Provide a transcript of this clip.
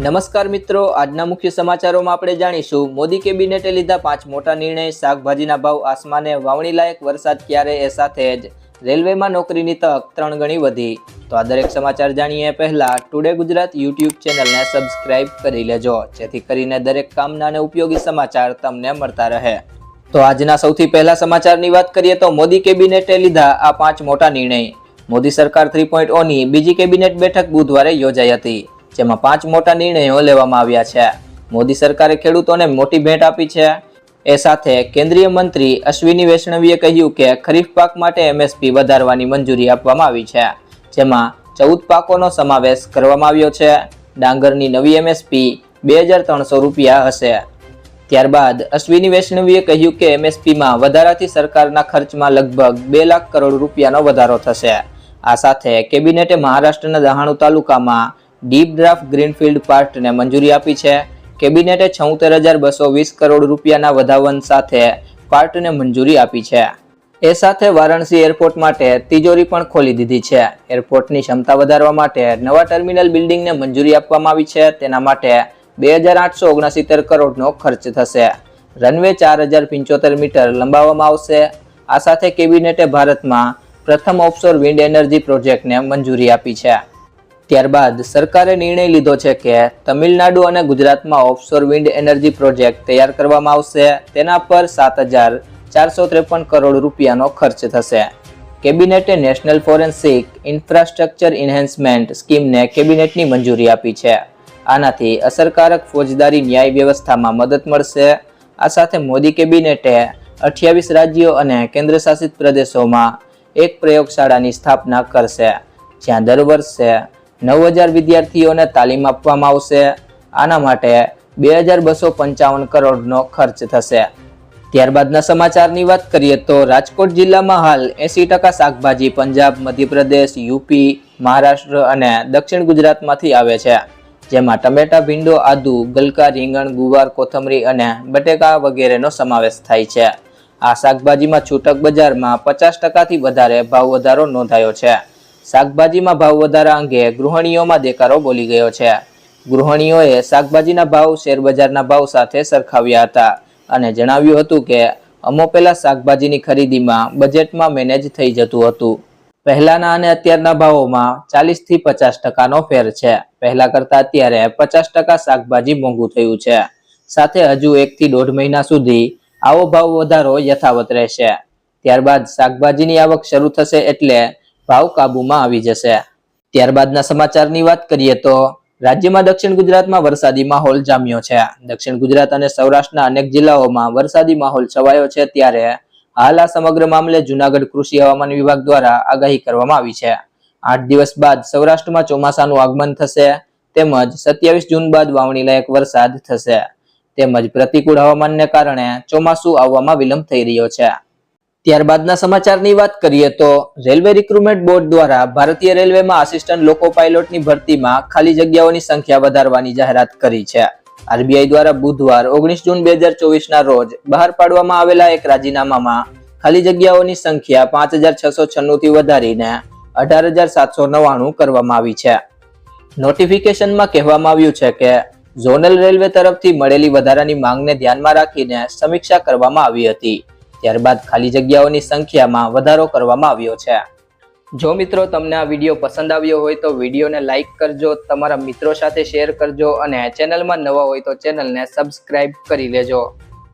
નમસ્કાર મિત્રો, આજના મુખ્ય સમાચારોમાં આપણે જાણીશું. મોદી કેબિનેટે લીધા પાંચ મોટા નિર્ણય, શાકભાજીના ભાવ, આસમાને વાવણી લાયક, વરસાદ ક્યારે એ સાથે જ રેલવેમાં નોકરીની તક ત્રણ ગણી વધી. તો આ દરેક સમાચાર જાણીએ પહેલા ટુડે ગુજરાત યુટ્યુબ ચેનલને સબસ્ક્રાઇબ કરી લેજો, જેથી કરીને દરેક કામના અને ઉપયોગી સમાચાર તમને મળતા રહે. તો આજના સૌથી પહેલા સમાચારની વાત કરીએ તો મોદી કેબિનેટે લીધા આ પાંચ મોટા નિર્ણય. મોદી સરકાર થ્રી પોઈન્ટ ઓની બીજી કેબિનેટ બેઠક બુધવારે યોજાઈ હતી. જેમાં પાંચ મોટા નિર્ણયો લેવામાં આવ્યા છે. મોદી સરકારે ખેડૂતોને મોટી ભેટ આપી છે. એ સાથે કેન્દ્રીય મંત્રી અશ્વિની વૈષ્ણવીએ કહ્યું કે ખરીફ પાક માટે એમએસપી વધારવાની મંજૂરી આપવામાં આવી છે, જેમાં ચૌદ પાકોનો સમાવેશ કરવામાં આવ્યો છે. ડાંગરની નવી એમએસપી બે હજાર ત્રણસો રૂપિયા હશે. ત્યારબાદ અશ્વિની વૈષ્ણવીએ કહ્યું કે એમએસપીમાં વધારાથી સરકારના ખર્ચમાં લગભગ બે લાખ કરોડ રૂપિયાનો વધારો થશે. આ સાથે કેબિનેટે મહારાષ્ટ્રના દહાણુ તાલુકામાં ડીપ ડ્રાફ્ટ ગ્રીનફિલ્ડ પાર્કને મંજૂરી આપી છે. કેબિનેટે છોતેર હજાર બસો વીસ કરોડ રૂપિયાના વધાવન સાથે પાર્ટને મંજૂરી આપી છે. એ સાથે વારાણસી એરપોર્ટ માટે તિજોરી પણ ખોલી દીધી છે. એરપોર્ટની ક્ષમતા વધારવા માટે નવા ટર્મિનલ બિલ્ડિંગને મંજૂરી આપવામાં આવી છે. તેના માટે બે હજાર આઠસો ઓગણસિત્તેર કરોડનો ખર્ચ થશે. રનવે ચાર હજાર પંચોતેર મીટર લંબાવવામાં આવશે. આ સાથે કેબિનેટે ભારતમાં પ્રથમ ઓફશોર વિન્ડ એનર્જી પ્રોજેક્ટને મંજૂરી આપી છે. ત્યારબાદ સરકારે નિર્ણય લીધો છે કે તમિલનાડુ અને ગુજરાતમાં ઓફશોર વિન્ડ એનર્જી પ્રોજેક્ટ તૈયાર કરવામાં આવશે. તેના પર સાત હજાર ચારસો ત્રેપન કરોડ રૂપિયાનો ખર્ચ થશે. કેબિનેટે નેશનલ ફોરેન્સિક ઇન્ફ્રાસ્ટ્રક્ચર ઇન્હેન્સમેન્ટ સ્કીમને કેબિનેટની મંજૂરી આપી છે. આનાથી અસરકારક ફોજદારી ન્યાય વ્યવસ્થામાં મદદ મળશે. આ સાથે મોદી કેબિનેટે અઠ્યાવીસ રાજ્યો અને કેન્દ્રશાસિત પ્રદેશોમાં એક પ્રયોગશાળાની સ્થાપના કરશે. જ્યાં દર વર્ષે નવ હજાર વિદ્યાર્થીઓને તાલીમ આપવામાં આવશે. આના માટે બે હજાર બસો પંચાવન કરોડનો ખર્ચ થશે. ત્યારબાદના સમાચારની વાત કરીએ તો રાજકોટ જિલ્લામાં હાલ એસી ટકા શાકભાજી પંજાબ, મધ્યપ્રદેશ, યુપી, મહારાષ્ટ્ર અને દક્ષિણ ગુજરાતમાંથી આવે છે. જેમાં ટમેટા, ભીંડો, આદુ, ગલકા, રીંગણ, ગુવાર, કોથમરી અને બટેકા વગેરેનો સમાવેશ થાય છે. આ શાકભાજીમાં છૂટક બજારમાં પચાસ ટકાથી વધારે ભાવ વધારો નોંધાયો છે. શાકભાજીમાં ભાવ વધારા અંગે ગૃહિણીઓમાં દેકારો બોલી ગયો છે. ગૃહિણીઓએ શાકભાજીના ભાવ, શેરબજારના ભાવ સાથે સરખાવ્યા હતા અને જણાવ્યું હતું કે, અમો પહેલા શાકભાજીની ખરીદીમાં બજેટમાં મેનેજ થઈ જતું હતું. પહેલાના અને અત્યારના ભાવોમાં ચાલીસથી પચાસ ટકાનો ફેર છે. પહેલા કરતા અત્યારે પચાસ ટકા શાકભાજી મોંઘું થયું છે. સાથે હજુ એક થી દોઢ મહિના સુધી આવો ભાવ વધારો યથાવત રહેશે. ત્યારબાદ શાકભાજીની આવક શરૂ થશે એટલે ભાવ કાબુમાં આવી જશે. ત્યારબાદના સમાચારની વાત કરીએ તો રાજ્યમાં દક્ષિણ ગુજરાતમાં વરસાદી માહોલ જામ્યો છે. દક્ષિણ ગુજરાત અને સૌરાષ્ટ્રના અનેક જિલ્લાઓમાં વરસાદી માહોલ છવાયો છે ત્યારે હાલ આ સમગ્ર મામલે જુનાગઢ કૃષિ હવામાન વિભાગ દ્વારા આગાહી કરવામાં આવી છે. આઠ દિવસ બાદ સૌરાષ્ટ્રમાં ચોમાસાનું આગમન થશે તેમજ સત્યાવીસ જૂન બાદ વાવણી લાયક વરસાદ થશે. તેમજ પ્રતિકૂળ હવામાનને કારણે ચોમાસું આવવામાં વિલંબ થઈ રહ્યો છે. ત્યારબાદના સમાચારની વાત કરીએ તો રેલવે રિક્રુટમેન્ટ બોર્ડ દ્વારા ભારતીય રેલવેમાં આસિસ્ટન્ટ લોકો પાયલોટની ભરતીમાં ખાલી જગ્યાઓની સંખ્યા વધારવાની જાહેરાત કરી છે. આરબીઆઈ દ્વારા બુધવાર, ઓગણીસ જૂન બે હજાર ચોવીસના રોજ બહાર પાડવામાં આવેલા એક રાજીનામામાં ખાલી જગ્યાઓની સંખ્યા પાંચ હજાર છસો છન્નુંથી વધારીને અઢાર હજાર સાતસો નવ્વાણું કરવામાં આવી છે. નોટિફિકેશનમાં કહેવામાં આવ્યું છે કે ઝોનલ રેલવે તરફથી મળેલી વધારાની માંગને ધ્યાનમાં રાખીને સમીક્ષા કરવામાં આવી હતી. ત્યારબાદ ખાલી જગ્યાઓની સંખ્યામાં વધારો કરવામાં આવ્યો છે. જો મિત્રો તમને આ વીડિયો પસંદ આવ્યો હોય તો વિડીયોને લાઇક કરજો, તમારા મિત્રો સાથે શેર કરજો અને ચેનલમાં નવા હોય તો ચેનલને સબસ્ક્રાઇબ કરી લેજો.